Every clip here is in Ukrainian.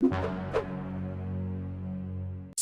you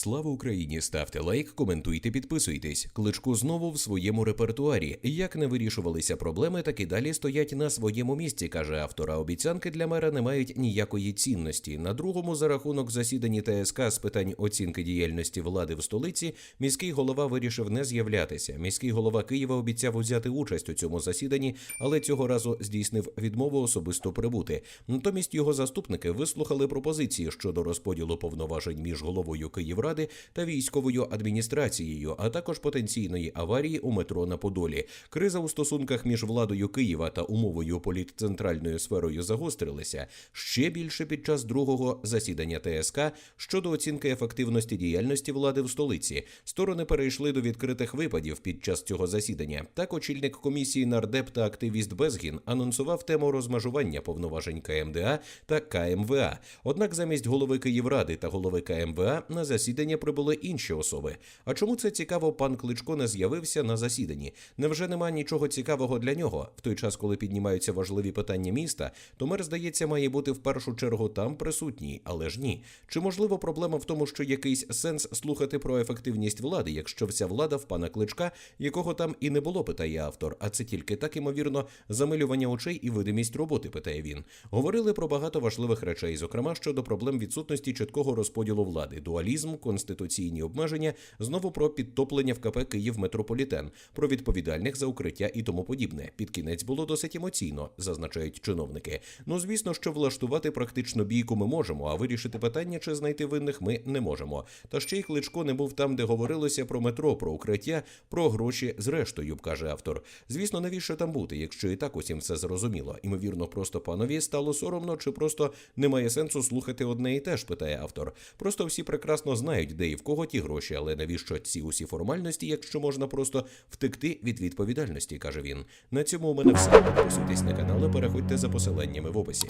Слава Україні! Ставте лайк, коментуйте, підписуйтесь. Кличко знову в своєму репертуарі. Як не вирішувалися проблеми, так і далі стоять на своєму місці, каже автор. А обіцянки для мера не мають ніякої цінності. На другому за рахунок засіданні ТСК з питань оцінки діяльності влади в столиці міський голова вирішив не з'являтися. Міський голова Києва обіцяв узяти участь у цьому засіданні, але цього разу здійснив відмову особисто прибути. Натомість його заступники вислухали пропозиції щодо розподілу повноважень між головою Київради та військовою адміністрацією, а також потенційної аварії у метро на Подолі. Криза у стосунках між владою Києва та умовою політцентральною сферою загострилися ще більше під час другого засідання ТСК щодо оцінки ефективності діяльності влади в столиці. Сторони перейшли до відкритих випадів під час цього засідання. Так, очільник комісії нардеп та активіст Безгін анонсував тему розмежування повноважень КМДА та КМВА. Однак замість голови Київради та голови КМВА на засідання прибули інші особи. А чому це цікаво? Пан Кличко не з'явився на засіданні. Невже нема нічого цікавого для нього? В той час, коли піднімаються важливі питання міста, то мер, здається, має бути в першу чергу там присутній, але ж ні. Чи можливо проблема в тому, що якийсь сенс слухати про ефективність влади, якщо вся влада в пана Кличка, якого там і не було, питає автор, а це тільки так імовірно замилювання очей і видимість роботи, питає він. Говорили про багато важливих речей, зокрема щодо проблем відсутності чіткого розподілу влади, дуалізм, конституційні обмеження, знову про підтоплення в КП Київ Метрополітен, про відповідальних за укриття і тому подібне. Під кінець було досить емоційно, зазначають чиновники. Ну звісно, що влаштувати практично бійку ми можемо, а вирішити питання чи знайти винних ми не можемо. Та ще й кличко не був там, де говорилося про метро, про укриття, про гроші. Зрештою, каже автор. Звісно, навіщо там бути, якщо і так усім все зрозуміло. Імовірно, просто панові стало соромно, чи просто немає сенсу слухати одне і те ж, питає автор. Просто всі прекрасно знають, де і в кого ті гроші, але навіщо ці усі формальності, якщо можна просто втекти від відповідальності, каже він. На цьому у мене все. Підписуйтесь на канал переходьте за посиланнями в описі.